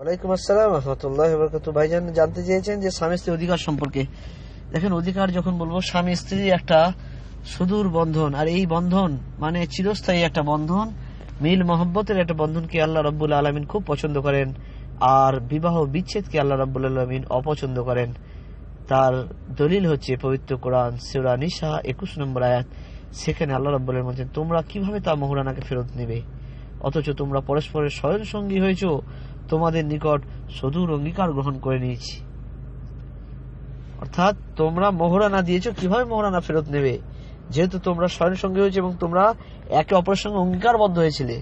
ওয়ালাইকুম আসসালাম, রহমতুল্লাহ বরকত ভাইজান, জানতে চেয়েছেন যে স্বামী স্ত্রী অধিকার সম্পর্কে? দেখেন, অধিকার যখন বলব, স্বামী স্ত্রী একটা সুদূর বন্ধন। আর এই বন্ধন মানে চিরস্থায়ী একটা বন্ধন, মিল মহব্বতের একটা বন্ধনকে আল্লাহ রব্বুল আলমিন খুব পছন্দ করেন, আর বিবাহ বিচ্ছেদকে আল্লাহ রব্বুল আলমিন অপছন্দ করেন। তার দলিল হচ্ছে পবিত্র কোরআন, সেরা নিশা একুশ নম্বর আয়াত। সেখানে আল্লাহ রব্বুলের মধ্যে তোমরা কীভাবে তা মোহরানাকে ফেরত নেবে? অথচ তোমরা পরস্পরের স্বয়ং সঙ্গী হয়েছ তোমাদের নিকট সদূর অঙ্গীকার গ্রহণ করে নিয়েছি। অর্থাৎ তোমরা মোহরানা দিয়েছ, কীভাবে মোহরানা ফেরত নেবে? যেহেতু তোমরা স্বয়ং সঙ্গে হয়েছে এবং তোমরা একে অপরের সঙ্গে অঙ্গীকারবদ্ধ হয়েছিলে।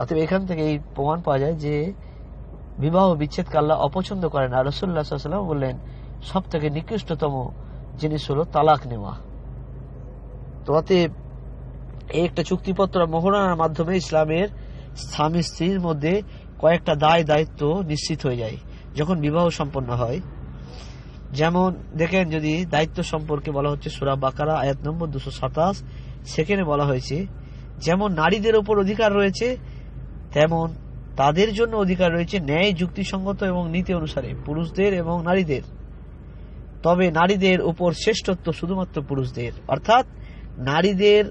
অতএব এখান থেকে এই প্রমাণ পাওয়া যায় যে বিবাহ বিচ্ছেদকে আল্লাহ অপছন্দ করেন আর রসুল্লাহ সাল্লাম বললেন সব থেকে নিকৃষ্টতম জিনিস হলো তালাক নেওয়া। তো অতএব এই একটা চুক্তিপত্র মোহরানার মাধ্যমে ইসলামের স্বামী স্ত্রীর মধ্যে কয়েকটা দায় দায়িত্ব নিশ্চিত হয়ে যায় যখন বিবাহ সম্পন্ন হয়। যেমন দেখেন যদি দায়িত্ব সম্পর্কে বলা হচ্ছে সুরা বাকারা, আয়াত নম্বর দুশো সাতাশ, সেখানে বলা হয়েছে, যেমন নারীদের উপর অধিকার রয়েছে, তেমন তাদের জন্য অধিকার রয়েছে ন্যায়, যুক্তিসঙ্গত এবং নীতি অনুসারে পুরুষদের এবং নারীদের। তবে নারীদের উপর শ্রেষ্ঠত্ব শুধুমাত্র পুরুষদের। অর্থাৎ নারীদের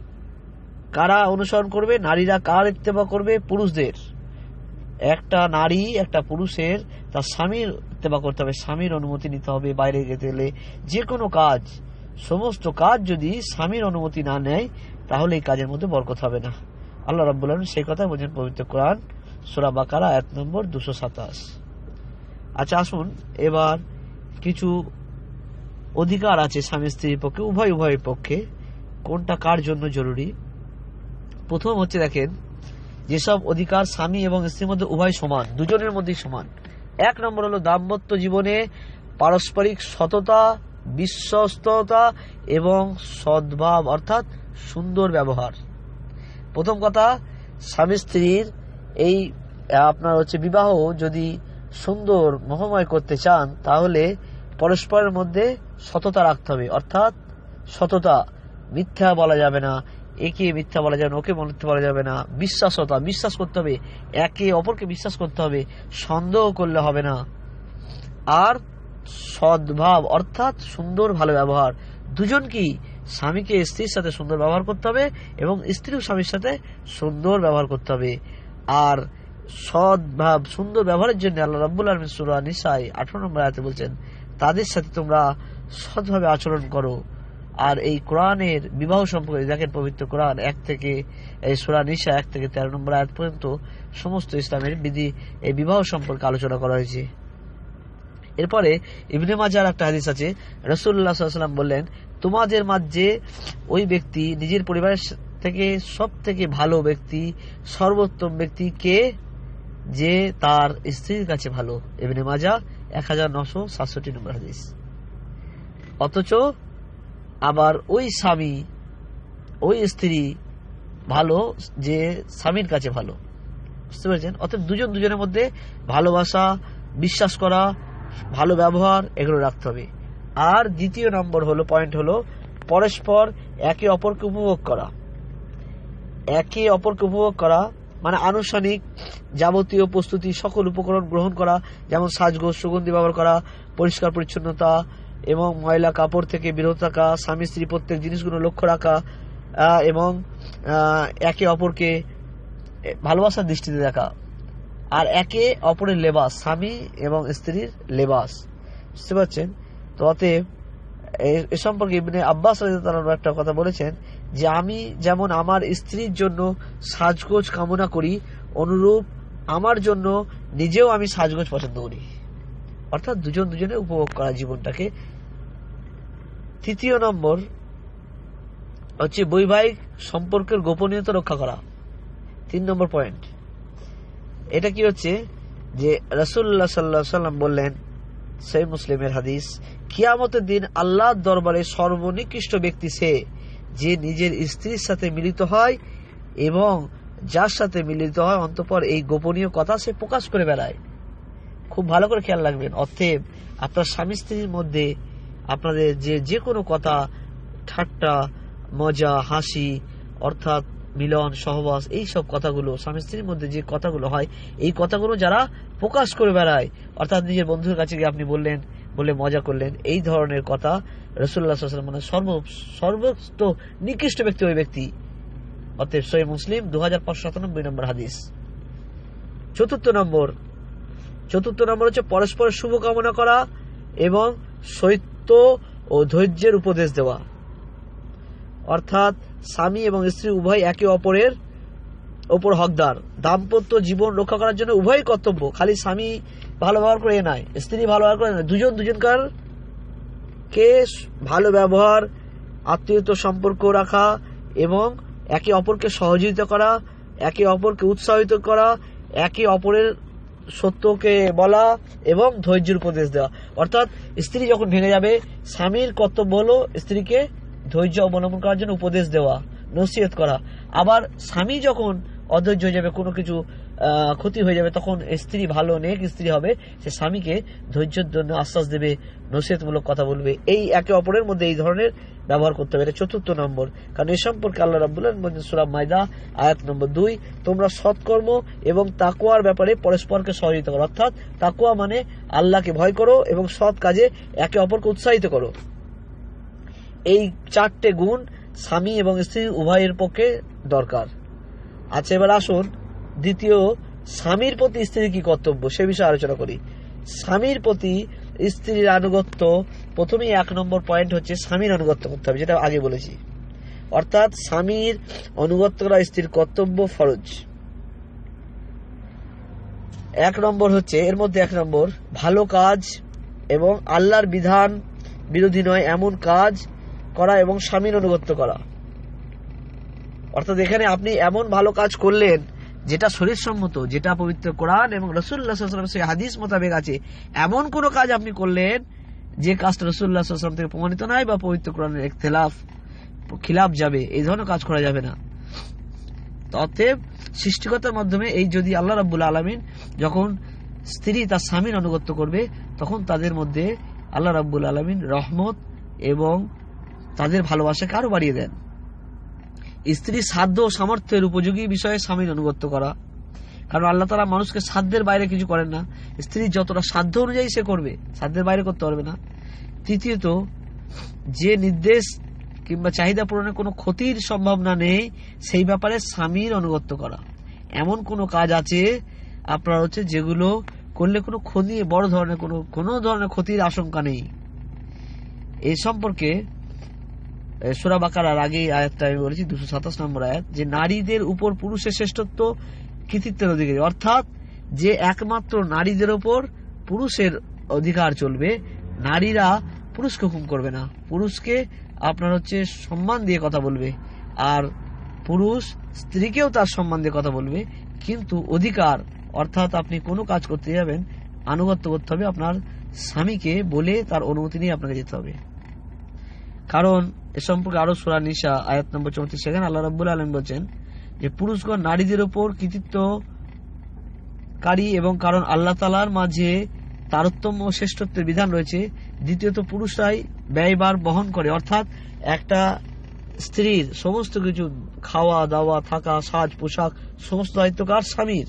কারা অনুসরণ করবে, নারীরা কার ইত্তেবা করবে? পুরুষদের। একটা নারী, একটা পুরুষের তার স্বামীর ইত্তেবা করতে হবে, স্বামীর অনুমতি নিতে হবে বাইরে যেতে গেলে যে কোনো কাজ, সমস্ত কাজ যদি স্বামীর অনুমতি না নেয়, তাহলে এই কাজের মধ্যে বরকত হবে না। আল্লাহ আলম সেই কথা বলছেন পবিত্র কোরআন, সুরা বাকারা এক নম্বর দুশো সাতাশ। আচ্ছা আসুন এবার কিছু অধিকার আছে স্বামী স্ত্রীর পক্ষে, উভয় উভয়ের পক্ষে। কোনটা কার জন্য জরুরি? প্রথম হচ্ছে দেখেন যেসব অধিকার স্বামী এবং স্ত্রীর মধ্যে উভয় সমান, দুজনের মধ্যেই সমান। এক নম্বর হলো দাম্পত্য জীবনে পারস্পরিক সততা, বিশ্বস্ততা এবং সদ্ভাব, অর্থাৎ সুন্দর ব্যবহার। প্রথম কথা, স্বামী স্ত্রীর এই, আপনার হচ্ছে বিবাহ যদি সুন্দর, মহময় করতে চান, তাহলে পরস্পরের মধ্যে সততা রাখতে হবে। অর্থাৎ সততা, মিথ্যা বলা যাবে না। একে মিথ্যা বলা যাবে না, ওকে মিথ্যা বলা যাবে না। বিশ্বাসতা, বিশ্বাস করতে হবে। একে অপরকে বিশ্বাস করতে হবে। সন্দেহ করলে হবে না। আর সদ্ভাব, অর্থাৎ সুন্দর ভালো ব্যবহার। দুজন কি? স্বামীকে স্ত্রীর সাথে সুন্দর ব্যবহার করতে হবে এবং স্ত্রীও স্বামীর সাথে সুন্দর ব্যবহার করতে হবে। আর সদ্ভাব, সুন্দর ব্যবহারের জন্য আল্লাহ রাব্বুল আলমিন সুরা নিসাই আঠারো নম্বর আয়াতে বলছেন, তাদের সাথে তোমরা সৎভাবে আচরণ করো। আর এই কোরআনের বিবাহ সম্পর্কে দেখেন পবিত্র কোরআন এক থেকে, এই সুরা নিশা এক থেকে তেরো নম্বর আয়াত পর্যন্ত সমস্ত ইসলামের বিধি এই বিবাহ সম্পর্কে আলোচনা করা হয়েছে। এরপরে ইবনে মাজার একটা হাদিস আছে রসুল্লাহ সাল্লাম বললেন, তোমাদের মাঝে ওই ব্যক্তি, নিজের পরিবারের থেকে সব থেকে ভালো ব্যক্তি, সর্বোত্তম ব্যক্তি কে? যে তার স্ত্রীর কাছে ভালো। ইবনে মাজা এক হাজার নশো সাতষট্টি নম্বর হাদিস। অথচ আবার ওই স্বামী, ওই স্ত্রী ভালো, যে স্বামীর কাছে ভালো। বুঝতে পেরেছেন? অর্থাৎ দুজন দুজনের মধ্যে ভালোবাসা, বিশ্বাস করা, ভালো ব্যবহার, এগুলো রাখতে হবে। আর দ্বিতীয় নম্বর হলো পয়েন্ট হলো, পরস্পর একে অপরকে উপভোগ করা। একে অপরকে উপভোগ করা মানে আনুষ্ঠানিক যাবতীয় প্রস্তুতি, সকল উপকরণ গ্রহণ করা, যেমন সাজগোজ, সুগন্ধি ব্যবহার করা, পরিষ্কার পরিচ্ছন্নতা এবং ময়লা, কাপড় থেকে বিরত থাকা, স্বামী, স্ত্রী প্রত্যেক জিনিসগুলো লক্ষ্য রাখা এবং একে অপরকে ভালোবাসার দৃষ্টিতে দেখা। আর একে অপরের লেবাস, স্বামী এবং স্ত্রীর লেবাস। বুঝতে পারছেন? তো অতএব, এ- সম্পর্কে ইবনে আব্বাস রাদিয়াল্লাহু একটা কথা বলেছেন যে, আমি যেমন আমার স্ত্রীর জন্য সাজগোজ কামনা করি, অনুরূপ আমার জন্য নিজেও আমি সাজগোজ পছন্দ করি। অর্থাৎ দুজন দুজনে উপভোগ করা জীবনটাকে। তৃতীয় নম্বর হচ্ছে বৈবাহিক সম্পর্কের গোপনীয়তা রক্ষা করা। তিন নম্বর পয়েন্ট। এটা কি হচ্ছে যে রসুল্লাহ সাল্লাহ সাল্লাম বললেন সেই মুসলিমের হাদিস, কিয়ামতের দিন আল্লাহর দরবারে সর্বনিকৃষ্ট ব্যক্তি সে, যে নিজের স্ত্রীর সাথে মিলিত হয় এবং যার সাথে মিলিত হয়, অন্তপর এই গোপনীয় কথা সে প্রকাশ করে বেড়ায়। খুব ভালো করে খেয়াল রাখবেন। অতএব আপনার স্বামী স্ত্রীর মধ্যে আপনাদের যে যে কোনো কথা, ঠাট্টা, মজা, হাসি, অর্থাৎ মিলন, সহবাস, এই সব কথাগুলো, স্বামী স্ত্রীর মধ্যে যে কথাগুলো হয়, এই কথাগুলো যারা প্রকাশ করে বেড়ায়, অর্থাৎ নিজের বন্ধুর কাছে গিয়ে আপনি বললেন, বলে মজা করলেন, এই ধরনের কথা রসুল্লাহ মানে সর্ব, সর্বোচ্চ নিকৃষ্ট ব্যক্তি ওই ব্যক্তি। অতএব সই মুসলিম দু হাজার পাঁচশো সাতানব্বই নম্বর হাদিস। চতুর্থ নম্বর চতুর্থ নম্বর হচ্ছে পরস্পরের শুভকামনা করা এবং সৈত্য ও ধৈর্যের উপদেশ দেওয়া। অর্থাৎ স্বামী এবং স্ত্রী উভয় একে অপরের ওপর হকদার। দাম্পত্য জীবন রক্ষা করার জন্য উভয় কর্তব্য। খালি স্বামী ভালো ব্যবহার করে নাই, স্ত্রী ভালো ব্যবহার করে নয় দুজন দুজনকার কে ভালো ব্যবহার আত্মীয়ত সম্পর্ক রাখা এবং একে অপরকে সহযোগিতা করা, একে অপরকে উৎসাহিত করা, একে অপরের সত্যকে বলা এবং ধৈর্যের উপদেশ দেওয়া। অর্থাৎ স্ত্রী যখন ভেঙে যাবে, স্বামীর কর্তব্য হলো স্ত্রীকে ধৈর্য অবলম্বন করার জন্য উপদেশ দেওয়া, নসিহত করা। আবার স্বামী যখন অধৈর্য হয়ে যাবে, কোনো কিছু ক্ষতি হয়ে যাবে, তখন স্ত্রী ভালো নেক স্ত্রী হবে? সে স্বামীকে ধৈর্যের জন্য আশ্বাস দেবে, নসিহতমূলক কথা বলবে। এই একে অপরের মধ্যে এই ধরনের ব্যবহার করতে হবে। এটা চতুর্থ নম্বর। কারণ এ সম্পর্কে আল্লাহ রাবুল্লাহ সুরাব মাইদা আয়াত নম্বর দুই, তোমরা সৎকর্ম এবং তাকুয়ার ব্যাপারে পরস্পরকে সহযোগিতা করো। অর্থাৎ তাকুয়া মানে আল্লাহকে ভয় করো এবং সৎ কাজে একে অপরকে উৎসাহিত করো। এই চারটে গুণ স্বামী এবং স্ত্রী উভয়ের পক্ষে দরকার। আচ্ছা এবার আসুন দ্বিতীয়, স্বামীর প্রতি স্ত্রীর কি কর্তব্য? সে বিষয়ে আলোচনা করি। স্বামীর প্রতি স্ত্রীর আনুগত্য, প্রথমেই এক নম্বর পয়েন্ট হচ্ছে স্বামীর আনুগত্য করতে হবে, যেটা আগে বলেছি। অর্থাৎ স্বামীর অনুগত্য করা স্ত্রীর কর্তব্য ফরজ। এক নম্বর হচ্ছে, এর মধ্যে এক নম্বর, ভালো কাজ এবং আল্লাহর বিধান বিরোধী নয়, এমন কাজ করা এবং স্বামীর অনুগত্য করা। অর্থাৎ এখানে আপনি এমন ভালো কাজ করলেন যেটা শরীর সম্মত যেটা পবিত্র কোরআন এবং রসুল্লাহ সেই হাদিস মোতাবেক আছে, এমন কোন কাজ আপনি করলেন যে কাজটা রসুল্লাহ সাল্লাম থেকে প্রমাণিত নয় বা পবিত্র কোরআনের খেলাফ খিলাফ যাবে, এই ধরনের কাজ করা যাবে না। অতএব সৃষ্টিকতার মাধ্যমে এই যদি আল্লাহ রাব্বুল আলমিন যখন স্ত্রী তার স্বামীর আনুগত্য করবে, তখন তাদের মধ্যে আল্লাহ রাব্বুল আলমিন রহমত এবং তাদের ভালোবাসাকে আরও বাড়িয়ে দেন। স্ত্রী সাধ্য ও সামর্থ্যের উপযোগী বিষয়ে স্বামীর আনুগত্য করা। কারণ আল্লাহ তালা মানুষকে সাধ্যের বাইরে কিছু করেন না। স্ত্রী যতটা সাধ্য অনুযায়ী সে করবে, সাধ্যের বাইরে করতে পারবে না। তৃতীয়ত, যে নির্দেশ কিংবা চাহিদা পূরণের কোনো ক্ষতির সম্ভাবনা নেই, সেই ব্যাপারে স্বামীর অনুগত্য করা। এমন কোনো কাজ আছে, আপনার হচ্ছে যেগুলো করলে কোনো ক্ষতি, বড় ধরনের কোনো কোনো ধরনের ক্ষতির আশঙ্কা নেই। এই সম্পর্কে সোরা বাকারার আগে আয়াতটা আমি বলেছি, দুশো সাতাশ নম্বর আয়াত, যে নারীদের উপর পুরুষের শ্রেষ্ঠত্ব কৃতিত্বের অধিকারী। অর্থাৎ যে একমাত্র নারীদের উপর পুরুষের অধিকার চলবে, নারীরা পুরুষকে হুকুম করবে না। পুরুষকে আপনার হচ্ছে সম্মান দিয়ে কথা বলবে, আর পুরুষ স্ত্রীকেও তার সম্মান দিয়ে কথা বলবে, কিন্তু অধিকার, অর্থাৎ আপনি কোনো কাজ করতে যাবেন, আনুগত্য করতে হবে, আপনার স্বামীকে বলে তার অনুমতি নিয়ে আপনাকে যেতে হবে। কারণ এ সম্পর্কে আরও সোরা নিশা আয়াত নম্বর চৌত্রিশ। সেখানে আল্লাহ রাব্বুল আলম বলছেন যে, পুরুষগণ নারীদের ওপর কৃতিত্বকারী এবং কারণ আল্লাহ তালার মাঝে তারতম্য শ্রেষ্ঠত্বের বিধান রয়েছে। দ্বিতীয়ত, পুরুষরাই ব্যয়বার বহন করে। অর্থাৎ, একটা স্ত্রীর সমস্ত কিছু খাওয়া, দাওয়া, থাকা, সাজ, পোশাক, সমস্ত দায়িত্ব কার? স্বামীর।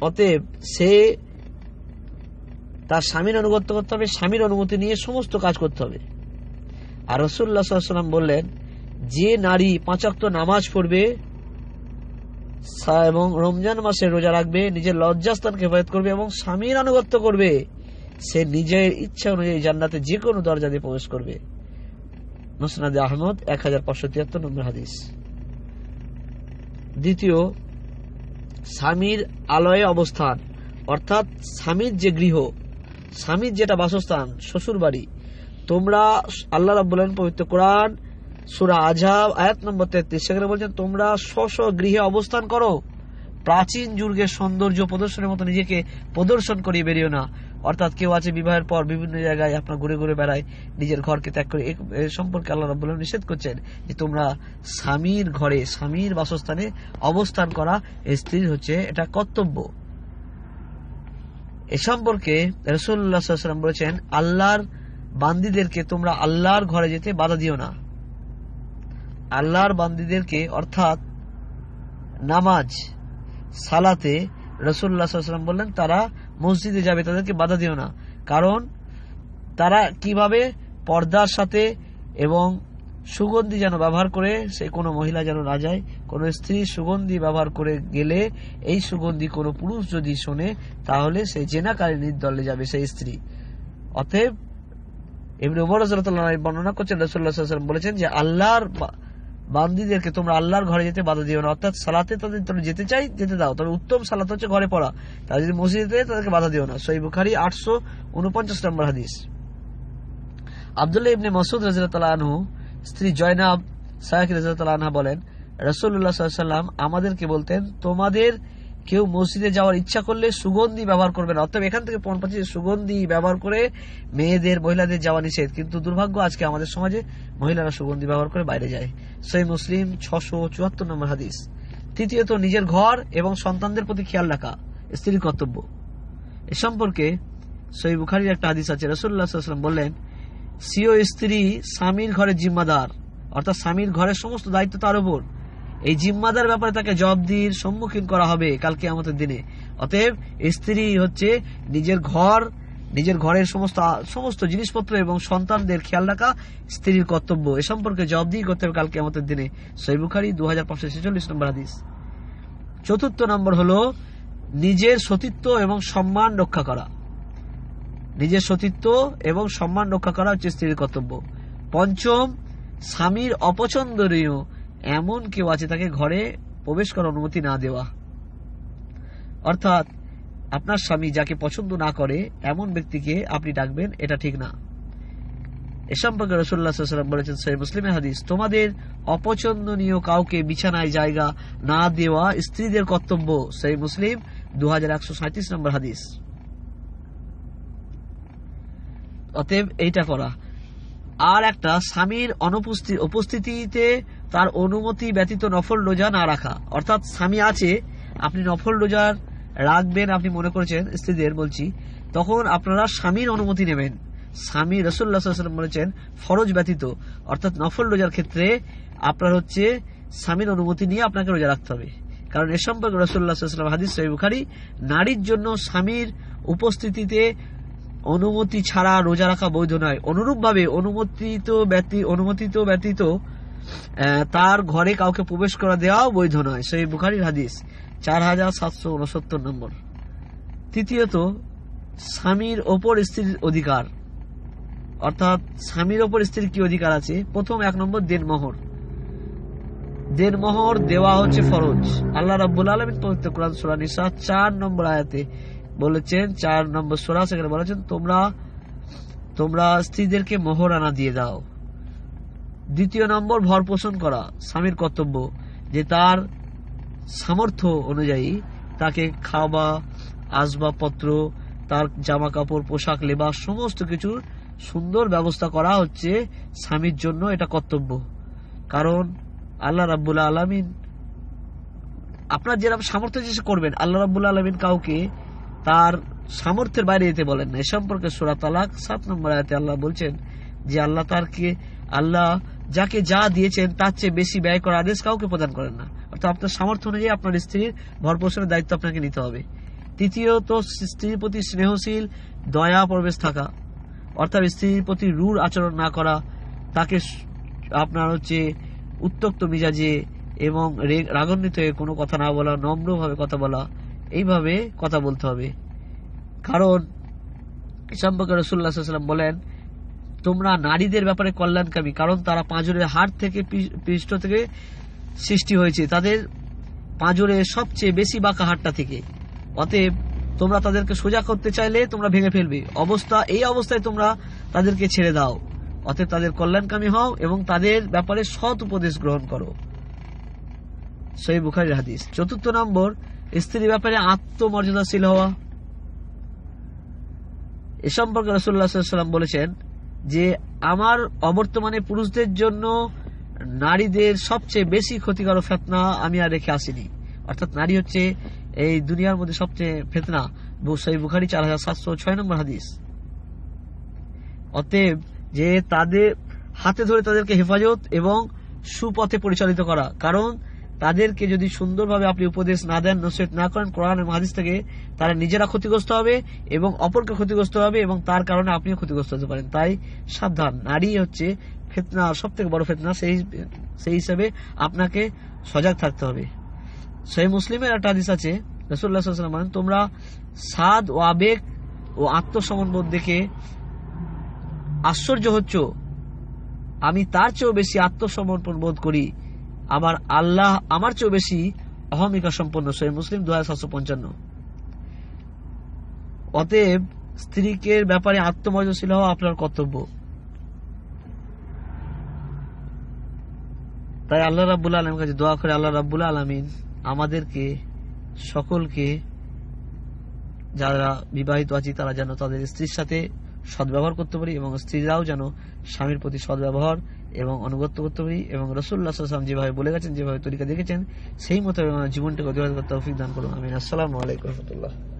অতএব, সে তার স্বামীর অনুগত্য করতে হবে, স্বামীর অনুমতি নিয়ে সমস্ত কাজ করতে হবে। আর রসুল্লাহ বললেন, যে নারী পাঁচাক্ত নামাজ পড়বে এবং রমজান মাসে রোজা রাখবে, নিজের লজ্জাস্থানকে হেফাজত করবে এবং স্বামীর আনুগত্য করবে, সে নিজের ইচ্ছা অনুযায়ী জান্নাতে যে কোনো দরজা দিয়ে প্রবেশ করবে। মুসনাদে আহমদ এক হাজার পাঁচশো তিয়াত্তর নম্বর হাদিস। দ্বিতীয়, স্বামীর আলয়ে অবস্থান, অর্থাৎ স্বামীর যে গৃহ, স্বামীর যেটা বাসস্থান শ্বশুর বাড়ি তোমরা আল্লাহ আলামিন পবিত্র কোরআন, সূরা আজহাব আয়াত নম্বর 33 সেখানে বলছেন, তোমরা স্ব গৃহে অবস্থান করো। প্রাচীন যুগের সৌন্দর্য প্রদর্শনের মতো নিজেকে প্রদর্শন করিয়ে বেরিও না। অর্থাৎ কেউ আছে বিবাহের পর বিভিন্ন জায়গায় আপনার ঘুরে ঘুরে বেড়ায়, নিজের ঘরকে ত্যাগ করে। এ- সম্পর্কে আল্লাহ রাব্বুল আলামিন নিষেধ করছেন যে, তোমরা স্বামীর ঘরে, স্বামীর বাসস্থানে অবস্থান করা স্ত্রীর হচ্ছে এটা কর্তব্য। এ সম্পর্কে রসুল্লাহ বলেছেন, আল্লাহর বান্দিদেরকে তোমরা আল্লাহর ঘরে যেতে বাধা দিও না। আল্লাহর বান্দিদেরকে অর্থাৎ নামাজ, সালাতে রসুল্লাহ বললেন, তারা মসজিদে যাবে, তাদেরকে বাধা দিও না। কারণ তারা কীভাবে পর্দার সাথে এবং সুগন্ধি যেন ব্যবহার করে, সে কোনো মহিলা যেন না যায়, কোনো স্ত্রী সুগন্ধি ব্যবহার করে গেলে এই সুগন্ধি কোনো পুরুষ যদি শোনে, তাহলে সে জেনাকারীর নির্দলে যাবে, সেই স্ত্রী। অতএব এমনি উমর রাজুল্লাহ বর্ণনা করছেন রসুল্লাহ বলেছেন যে আল্লাহর বান্দিদেরকে তোমরা আল্লাহর ঘরে যেতে বাধা দিও না। অর্থাৎ সালাতে তাদের তোমরা যেতে চাই, যেতে দাও। তবে উত্তম সালাত হচ্ছে ঘরে পড়া। তারা যদি মসজিদে তাদেরকে বাধা দিও না। সই বুখারি আটশো উনপঞ্চাশ নম্বর হাদিস। আবদুল্লাহ ইবনে মসুদ রাজিয়াল্লাহ আনহু, স্ত্রী জয়নাব সায়াক রাজিয়াল্লাহ আনহা বলেন রসুল্লাহ সাল্লাম আমাদেরকে বলতেন, তোমাদের কেউ মসজিদে যাওয়ার ইচ্ছা করলে সুগন্ধি ব্যবহার করবে না। অর্থাৎ এখান থেকে প্রমাণ পাচ্ছি সুগন্ধি ব্যবহার করে মেয়েদের, মহিলাদের যাওয়া নিষেধ। কিন্তু দুর্ভাগ্য, আজকে আমাদের সমাজে মহিলারা সুগন্ধি ব্যবহার করে বাইরে যায়। সেই মুসলিম ছশো চুয়াত্তর নম্বর হাদিস। তৃতীয়ত, নিজের ঘর এবং সন্তানদের প্রতি খেয়াল রাখা, স্ত্রীর কর্তব্য। এ সম্পর্কে সই বুখারির একটা হাদিস আছে। রসুল্লাহ সাল্লাম বললেন সিও স্ত্রী স্বামীর ঘরের জিম্মাদার, অর্থাৎ স্বামীর ঘরের সমস্ত দায়িত্ব তার উপর। এই জিম্মাদার ব্যাপারে তাকে জবাবদিহির সম্মুখীন করা হবে কালকে আমাদের দিনে। অতএব স্ত্রী হচ্ছে নিজের ঘর, নিজের ঘরের সমস্ত সমস্ত জিনিসপত্র এবং সন্তানদের খেয়াল রাখা স্ত্রীর কর্তব্য। এ সম্পর্কে জবাবদিহি করতে হবে কালকে আমাদের দিনে। সই বুখারি দু হাজার পাঁচশো ছেচল্লিশ নম্বর হাদিস। চতুর্থ নম্বর হলো নিজের সতীত্ব এবং সম্মান রক্ষা করা। নিজের সতীত্ব এবং সম্মান রক্ষা করা হচ্ছে স্ত্রীর কর্তব্য। পঞ্চম, স্বামীর অপছন্দনীয় এমন কেউ আছে তাকে ঘরে প্রবেশ করার অনুমতি না দেওয়া। অর্থাৎ, আপনার স্বামী যাকে পছন্দ না করে এমন ব্যক্তিকে আপনি ডাকবেন, এটা ঠিক না। এ সম্পর্কে রসুল্লাহ সাল্লাম বলেছেন সহি মুসলিমের হাদিস, তোমাদের অপছন্দনীয় কাউকে বিছানায় জায়গা না দেওয়া স্ত্রীদের কর্তব্য। সেই মুসলিম, দুহাজার একশো সাঁইত্রিশ নম্বর হাদিস। অতএব এইটা করা আর একটা, স্বামীর অনুপস্থিতি উপস্থিতিতে তার অনুমতি ব্যতীত নফল রোজা না রাখা। অর্থাৎ স্বামী আছে, আপনি নফল রোজার রাখবেন, আপনি মনে করেছেন, স্ত্রীদের বলছি, তখন আপনারা স্বামীর অনুমতি নেবেন। স্বামী রসুল্লাহ সাল্লাম বলেছেন, ফরজ ব্যতীত, অর্থাৎ নফল রোজার ক্ষেত্রে আপনার হচ্ছে স্বামীর অনুমতি নিয়ে আপনাকে রোজা রাখতে হবে। কারণ এ সম্পর্কে রসুল্লাহ সাল্লাম হাদিস বুখারী, নারীর জন্য স্বামীর উপস্থিতিতে অনুমতি ছাড়া রোজা রাখা বৈধ নয়। অনুরূপভাবে অনুমোদিত ব্যতি অনুমোদিত ব্যতীত তার ঘরে কাউকে প্রবেশ করা দেওয়াও বৈধ নয়। সেই বুখারির হাদিস, চার হাজার সাতশো উনসত্তর নম্বর। তৃতীয়ত, স্বামীর ওপর স্ত্রীর অধিকার। অর্থাৎ, স্বামীর ওপর স্ত্রীর কি অধিকার আছে? প্রথম এক নম্বর, দেনমোহর। দেনমোহর দেওয়া হচ্ছে ফরজ। আল্লাহ রাব্বুল আলমিন পবিত্র কোরআন সূরা নিসা চার নম্বর আয়াতে বলেছেন, চার নম্বর সোরা সেখানে বলেছেন, তোমরা তোমরা স্ত্রীদেরকে মোহরানা দিয়ে দাও। দ্বিতীয় নম্বর, ভর পোষণ করা, স্বামীর কর্তব্য, যে তার সামর্থ্য অনুযায়ী তাকে খাওয়া, আসবাবপত্র, তার জামা কাপড় পোশাক, লেবাস, সমস্ত কিছুর সুন্দর ব্যবস্থা করা হচ্ছে স্বামীর জন্য এটা কর্তব্য। কারণ আল্লাহ রাব্বুল আলমিন, আপনার যেরকম সামর্থ্য যে করবেন। আল্লাহ রাব্বুল আলমিন কাউকে তার সামর্থ্যের বাইরে যেতে বলেন না। এ সম্পর্কে সুরা তালাক সাত নম্বর আয়াতে আল্লাহ বলছেন যে, আল্লাহ তারকে, আল্লাহ যাকে যা দিয়েছেন, তার চেয়ে বেশি ব্যয় করার আদেশ কাউকে প্রদান করেন না। অর্থাৎ আপনার সামর্থ্য অনুযায়ী আপনার স্ত্রীর ভরপোষণের দায়িত্ব আপনাকে নিতে হবে। তৃতীয়ত, স্ত্রীর প্রতি স্নেহশীল, দয়া প্রবেশ থাকা। অর্থাৎ স্ত্রীর প্রতি রূঢ় আচরণ না করা, তাকে আপনার হচ্ছে উত্তক্ত মিজাজে এবং রাগান্বিত হয়ে কোনো কথা না বলা, নম্রভাবে কথা বলা, এইভাবে কথা বলতে হবে। কারণ সম্পর্কে রসুল্লাহ সাল্লাম বলেন তোমরা নারীদের ব্যাপারে কল্যাণকামী, কারণ তারা পাঁজরের হাড় থেকে পৃষ্ঠ থেকে সৃষ্টি হয়েছে। তাদের পাঁজরের সবচেয়ে বেশি বাঁকা হাড়টা থেকে। অতএব তোমরা তাদেরকে সোজা করতে চাইলে তোমরা ভেঙে ফেলবে। অবস্থা এই অবস্থায় তোমরা তাদেরকে ছেড়ে দাও। অতএব তাদের কল্যাণকামী হও এবং তাদের ব্যাপারে সৎ উপদেশ গ্রহণ করো। সই বুখারির হাদিস। চতুর্থ নম্বর, স্ত্রীর ব্যাপারে আত্মমর্যাদাশীল হওয়া। এ সম্পর্কে রসুল্লাহ সাল্লাম বলেছেন যে আমার অবর্তমানে পুরুষদের জন্য নারীদের সবচেয়ে বেশি ক্ষতিকারক ফেতনা আমি আর রেখে আসিনি। অর্থাৎ নারী হচ্ছে এই দুনিয়ার মধ্যে সবচেয়ে ফেতনা। সেই বুখারি চার হাজার সাতশো ছয় নম্বর হাদিস। অতএব যে তাদের হাতে ধরে তাদেরকে হেফাজত এবং সুপথে পরিচালিত করা। কারণ তাদেরকে যদি সুন্দরভাবে আপনি উপদেশ না দেন, নসিহত না করেন, কোরআন এবং থেকে, তারা নিজেরা ক্ষতিগ্রস্ত হবে এবং অপরকে ক্ষতিগ্রস্ত হবে এবং তার কারণে আপনিও ক্ষতিগ্রস্ত হতে পারেন। তাই সাবধান। নারী হচ্ছে ফেতনা সব থেকে বড় ফেতনা, সেই সেই হিসাবে আপনাকে সজাগ থাকতে হবে। সেই মুসলিমের একটা হাদিস আছে রসুল্লাহ সাল্লাম বলেন, তোমরা সাদ ও আবেগ ও আত্মসমর্পণ দেখে আশ্চর্য হচ্ছ। আমি তার চেয়েও বেশি আত্মসমর্পণ বোধ করি। আবার আল্লাহ আমার চেয়েও বেশি অহমিকা সম্পন্ন। সে মুসলিম, দু হাজার সাতশো পঞ্চান্ন। অতএব স্ত্রীকে ব্যাপারে আত্মমর্যাদশীল হওয়া আপনার কর্তব্য। তাই আল্লাহ রাব্বুল আলমের কাছে দোয়া করে, আল্লাহ রাব্বুল আলমিন আমাদেরকে, সকলকে, যারা বিবাহিত আছি তারা যেন তাদের স্ত্রীর সাথে সদ্ব্যবহার করতে পারি এবং স্ত্রীরাও যেন স্বামীর প্রতি সদ্ব্যবহার এবং অনুগত্য করতে পারি এবং রসুল্লাহ সাল্লাম যেভাবে বলে গেছেন, যেভাবে তরিকা দেখেছেন, সেই মতো জীবনটাকে অতিবাহিত করতে তৌফিক দান করুন। আমিন। আসসালামু আলাইকুম রহমতুল্লাহ।